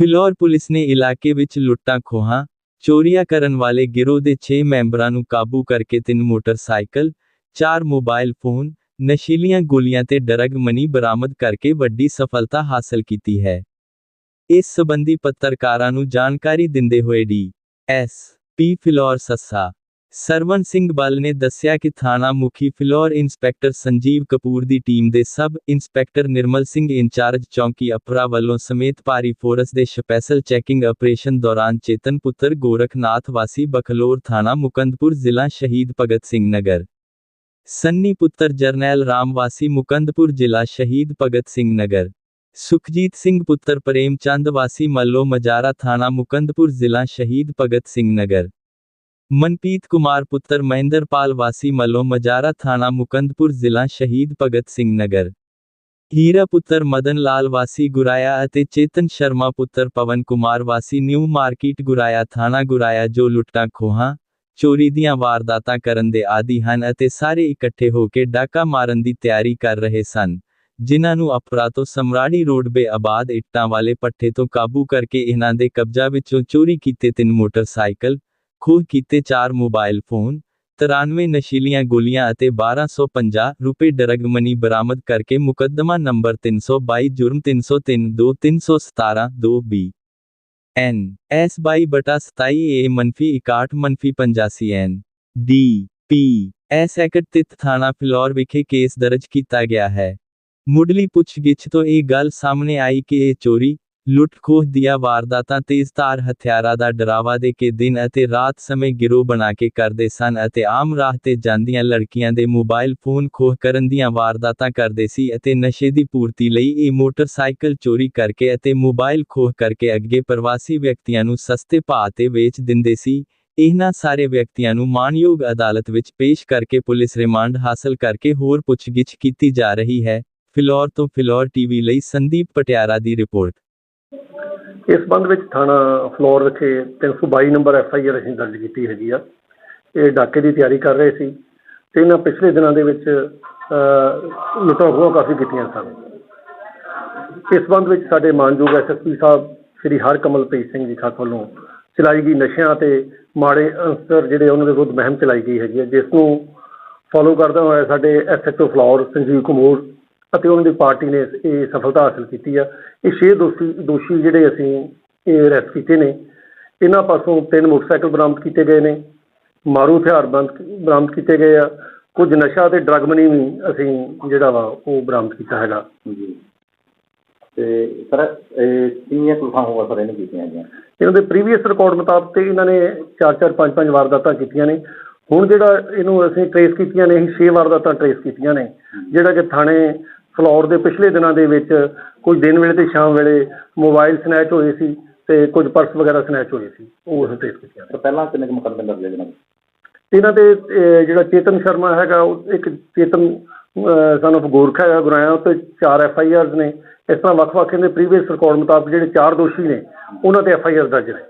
Phillaur police ਨੇ ਇਲਾਕੇ ਵਿੱਚ ਲੁੱਟਾਂ ਖੋਹਾਂ, ਚੋਰੀਆਂ ਕਰਨ ਵਾਲੇ ਗਿਰੋਹ ਦੇ 6 ਮੈਂਬਰਾਂ ਨੂੰ ਕਾਬੂ ਕਰਕੇ ਤਿੰਨ ਮੋਟਰਸਾਈਕਲ, ਚਾਰ ਮੋਬਾਈਲ ਫੋਨ, ਨਸ਼ੀਲੀਆਂ ਗੋਲੀਆਂ ਤੇ ਡਰਗ ਮਨੀ ਬਰਾਮਦ ਕਰਕੇ ਵੱਡੀ ਸਫਲਤਾ ਹਾਸਲ ਕੀਤੀ ਹੈ। ਇਸ ਸਬੰਧੀ ਪੱਤਰਕਾਰਾਂ ਨੂੰ ਜਾਣਕਾਰੀ ਦਿੰਦੇ ਹੋਏ ਡੀ ਐਸ ਪੀ ਫਿਲੌਰ ਸੱਸਾ ਸਰਵਨ ਸਿੰਘ ਬਲ ਨੇ ਦੱਸਿਆ ਕਿ ਥਾਣਾ ਮੁਖੀ ਫਿਲੌਰ ਇੰਸਪੈਕਟਰ ਸੰਜੀਵ ਕਪੂਰ ਦੀ ਟੀਮ ਦੇ sub inspector Nirmal Singh incharge ਚੌਂਕੀ ਅਪਰਾ ਵੱਲੋਂ ਸਮੇਤ ਭਾਰੀ ਫੋਰਸ ਦੇ ਸਪੈਸ਼ਲ ਚੈਕਿੰਗ ਆਪਰੇਸ਼ਨ ਦੌਰਾਨ ਚੇਤਨ ਪੁੱਤਰ ਗੋਰਖਨਾਥ ਵਾਸੀ ਬਖਲੌਰ ਥਾਣਾ ਮੁਕੰਦਪੁਰ ਜ਼ਿਲ੍ਹਾ ਸ਼ਹੀਦ ਭਗਤ ਸਿੰਘ ਨਗਰ। ਸੰਨੀ ਪੁੱਤਰ ਜਰਨੈਲ ਰਾਮ ਵਾਸੀ ਮੁਕੰਦਪੁਰ ਜ਼ਿਲ੍ਹਾ ਸ਼ਹੀਦ ਭਗਤ ਸਿੰਘ ਨਗਰ। ਸੁਖਜੀਤ ਸਿੰਘ ਪੁੱਤਰ ਪ੍ਰੇਮ ਚੰਦ ਵਾਸੀ ਮੱਲੋ ਮਜਾਰਾ ਥਾਣਾ ਮੁਕੰਦਪੁਰ ਜ਼ਿਲ੍ਹਾ ਸ਼ਹੀਦ ਭਗਤ ਸਿੰਘ ਨਗਰ। ਮਨਪੀਤ ਕੁਮਾਰ ਪੁੱਤਰ ਮਹਿੰਦਰਪਾਲ ਵਾਸੀ ਮੱਲੋ ਮਜਾਰਾ ਥਾਣਾ ਮੁਕੰਦਪੁਰ ਜ਼ਿਲ੍ਹਾ ਸ਼ਹੀਦ ਭਗਤ ਸਿੰਘ ਨਗਰ। ਹੀਰਾ ਪੁੱਤਰ ਮਦਨ ਲਾਲ ਵਾਸੀ ਗੁਰਾਇਆ ਅਤੇ ਚੇਤਨ ਸ਼ਰਮਾ ਪੁੱਤਰ ਪਵਨ ਕੁਮਾਰ ਵਾਸੀ ਨਿਊ ਮਾਰਕੀਟ ਗੁਰਾਇਆ ਥਾਣਾ ਗੁਰਾਇਆ ਜੋ ਲੁੱਟਾਂ, ਖੋਹਾਂ, ਚੋਰੀ ਦੀਆਂ ਵਾਰਦਾਤਾਂ ਕਰਨ ਦੇ ਆਦੀ ਹਨ ਅਤੇ ਸਾਰੇ ਇਕੱਠੇ ਹੋ ਕੇ ਡਾਕਾ ਮਾਰਨ ਦੀ ਤਿਆਰੀ ਕਰ ਰਹੇ ਸਨ, ਜਿਨ੍ਹਾਂ ਨੂੰ ਅਪਰਾ ਤੋਂ ਸਮਰਾੜੀ ਰੋਡ ਬੇ ਆਬਾਦ ਇੱਟਾਂ ਵਾਲੇ ਪੱਠੇ ਤੋਂ ਕਾਬੂ ਕਰਕੇ ਇਹਨਾਂ ਦੇ ਕਬਜ਼ਾ ਵਿੱਚੋਂ ਚੋਰੀ ਕੀਤੇ ਤਿੰਨ ਮੋਟਰਸਾਈਕਲ ਖੋਹ ਕੀਤੇ 4 ਮੋਬਾਈਲ ਫੋਨ 93 ਨਸ਼ੀਲੀਆਂ ਗੋਲੀਆਂ ਅਤੇ 1250 ਰੁਪਏ ਡਰਗ ਮਨੀ ਬਰਾਮਦ ਕਰਕੇ ਮੁਕੱਦਮਾ ਨੰਬਰ 322 ਜੁਰਮ 303 2 317 2 ਬੀ। ਐਨ ਐਸ 22 ਬਟਾ 27 ਏ ਮਨਫੀ 61 ਮਨਫੀ 85 ਐਨ ਡੀ ਪੀ ਐਸ ਐਕਟਿਤ ਥਾਣਾ ਫਿਲੌਰ ਵਿਖੇ ਕੇਸ ਦਰਜ ਕੀਤਾ ਗਿਆ ਹੈ। ਮੁੱਢਲੀ ਪੁੱਛਗਿੱਛ ਤੋਂ ਇਹ ਗੱਲ ਸਾਹਮਣੇ ਆਈ ਕਿ ਇਹ ਚੋਰੀ ਲੁੱਟ ਖੋਹ ਦੀਆਂ ਵਾਰਦਾਤਾਂ ਤੇਜ਼ਧਾਰ ਹਥਿਆਰਾਂ ਦਾ ਡਰਾਵਾ ਦੇ ਕੇ ਦਿਨ ਅਤੇ ਰਾਤ ਸਮੇਂ ਗਿਰੋਹ ਬਣਾ ਕੇ ਕਰਦੇ ਸਨ ਅਤੇ ਆਮ ਰਾਹ ਤੇ ਜਾਂਦੀਆਂ ਲੜਕੀਆਂ ਦੇ ਮੋਬਾਈਲ ਫੋਨ ਖੋਹ ਕਰਨ ਦੀਆਂ ਵਾਰਦਾਤਾਂ ਕਰਦੇ ਸੀ ਅਤੇ ਨਸ਼ੇ ਦੀ ਪੂਰਤੀ ਲਈ ਇਹ ਮੋਟਰਸਾਈਕਲ ਚੋਰੀ ਕਰਕੇ ਅਤੇ ਮੋਬਾਈਲ ਖੋਹ ਕਰਕੇ ਅੱਗੇ ਪ੍ਰਵਾਸੀ ਵਿਅਕਤੀਆਂ ਨੂੰ ਸਸਤੇ ਭਾਅ ਤੇ ਵੇਚ ਦਿੰਦੇ ਸੀ। ਇਹਨਾਂ ਸਾਰੇ ਵਿਅਕਤੀਆਂ ਨੂੰ ਮਾਨਯੋਗ ਅਦਾਲਤ ਵਿੱਚ ਪੇਸ਼ ਕਰਕੇ ਪੁਲਿਸ ਰਿਮਾਂਡ ਹਾਸਲ ਕਰਕੇ ਹੋਰ ਪੁੱਛਗਿੱਛ ਕੀਤੀ ਜਾ ਰਹੀ ਹੈ। ਫਿਲੌਰ ਤੋਂ ਫਿਲੌਰ ਟੀਵੀ ਲਈ ਸੰਦੀਪ ਪਟਿਆਰਾ ਦੀ ਰਿਪੋਰਟ। ਇਸ ਸੰਬੰਧ ਵਿੱਚ ਥਾਣਾ ਫਲੋਰ ਵਿਖੇ 322 ਨੰਬਰ ਐਫ ਆਈ ਆਰ ਅਸੀਂ ਦਰਜ ਕੀਤੀ ਹੈਗੀ ਆ। ਇਹ ਡਾਕੇ ਦੀ ਤਿਆਰੀ ਕਰ ਰਹੇ ਸੀ ਤੇ ਇਹਨਾਂ ਪਿਛਲੇ ਦਿਨਾਂ ਦੇ ਵਿੱਚ ਅਹ, ਲੁੱਟਾਂ ਖੋਹਾਂ ਕਾਫੀ ਕੀਤੀਆਂ ਸਨ। ਇਸ ਸੰਬੰਧ ਵਿੱਚ ਸਾਡੇ ਮਾਨਯੋਗ ਐਸਐਸਪੀ ਸਾਹਿਬ ਸ੍ਰੀ ਹਰਕਮਲਪ੍ਰੀਤ ਸਿੰਘ ਜੀ ਖਾਸ ਵੱਲੋਂ ਚਲਾਈ ਗਈ ਨਸ਼ਿਆਂ ਤੇ ਮਾੜੇ ਅਨਸਰ ਜਿਹੜੇ ਉਹਨਾਂ ਦੇ ਵਿਰੁੱਧ ਮੁਹਿੰਮ ਚਲਾਈ ਗਈ ਹੈਗੀ ਹੈ ਜਿਸ ਨੂੰ ਫੋਲੋ ਕਰਦਾ ਹੋਇਆ ਸਾਡੇ ਐਸਐਚਓ ਫਲੋਰ ਸੰਜੀਵ ਕੁਮਾਰ ਅਤੇ ਉਹਨਾਂ ਦੀ ਪਾਰਟੀ ਨੇ ਇਹ ਸਫਲਤਾ ਹਾਸਲ ਕੀਤੀ ਆ। ਇਹ ਛੇ ਦੋਸ਼ੀ ਦੋਸ਼ੀ ਜਿਹੜੇ ਅਸੀਂ ਇਹ ਅਰੈਸਟ ਕੀਤੇ ਨੇ। ਇਹਨਾਂ ਪਾਸੋਂ ਤਿੰਨ ਮੋਟਰਸਾਈਕਲ ਬਰਾਮਦ ਕੀਤੇ ਗਏ ਨੇ। ਮਾਰੂ ਹਥਿਆਰ ਬੰਦ ਬਰਾਮਦ ਕੀਤੇ ਗਏ ਆ। ਕੁਝ ਨਸ਼ਾ ਤੇ ਡਰਗ ਮਨੀ ਵੀ ਅਸੀਂ ਜਿਹੜਾ ਵਾ ਉਹ ਬਰਾਮਦ ਕੀਤਾ ਹੈਗਾ। ਜੀ। ਤੇ ਸਰ ਇਹ ਕਿੰਨੀਆਂ ਕੁਲਫਾਂ ਹੋਵਾ ਸਰ ਇਹਨੇ ਕੀਤੀਆਂ ਗਈਆਂ? ਇਹਨਾਂ ਦੇ ਪ੍ਰੀਵੀਅਸ ਰਿਕਾਰਡ ਮੁਤਾਬਕ ਤੇ ਇਹਨਾਂ ਨੇ 4-4 5-5 ਵਾਰਦਾਤਾਂ ਕੀਤੀਆਂ ਨੇ। ਹੁਣ ਜਿਹੜਾ ਇਹਨੂੰ ਅਸੀਂ ਟਰੇਸ ਕੀਤੀਆਂ ਨੇ ਅਸੀਂ 6 ਵਾਰਦਾਤਾਂ ਟਰੇਸ ਕੀਤੀਆਂ ਨੇ। ਜਿਹੜਾ ਕਿ ਥਾਣੇ ਫਲੋਰ ਦੇ ਪਿਛਲੇ ਦਿਨਾਂ ਦੇ ਵਿੱਚ ਕੁਝ ਦਿਨ ਵੇਲੇ ਤੇ ਸ਼ਾਮ ਵੇਲੇ ਮੋਬਾਈਲ ਸਨੈਚ ਹੋਏ ਸੀ ਤੇ ਕੁਝ ਪਰਸ ਵਗੈਰਾ ਸਨੈਚ ਹੋਏ ਸੀ ਉਹ ਅਸੀਂ ਟਰੇਸ ਕੀਤੀਆਂ ਨੇ ਸਰ ਪਹਿਲਾਂ ਕਿੰਨੇ ਕੁ ਮੁਕੱਦਮੇ ਦਰਜ ਹੈ ਜਨਾਬ ਇਹਨਾਂ ਦੇ ਅਹ, ਜਿਹੜਾ ਚੇਤਨ ਸ਼ਰਮਾ ਹੈਗਾ ਉਹ ਇੱਕ ਚੇਤਨ ਸਨ of ਗੋਰਖਾ ਹੈਗਾ ਗੁਰਾਇਆ ਉੱਤੇ ਚਾਰ ਐਫ ਆਈ ਆਰਸ ਨੇ। ਇਸ ਤਰ੍ਹਾਂ ਵੱਖ-ਵੱਖ ਇਹਦੇ ਪ੍ਰੀਵੀਅਸ ਰਿਕਾਰਡ ਮੁਤਾਬਕ ਜਿਹੜੇ ਚਾਰ ਦੋਸ਼ੀ ਨੇ ਉਹਨਾਂ ਤੇ ਐਫ ਆਈ ਆਰ ਦਰਜ ਨੇ।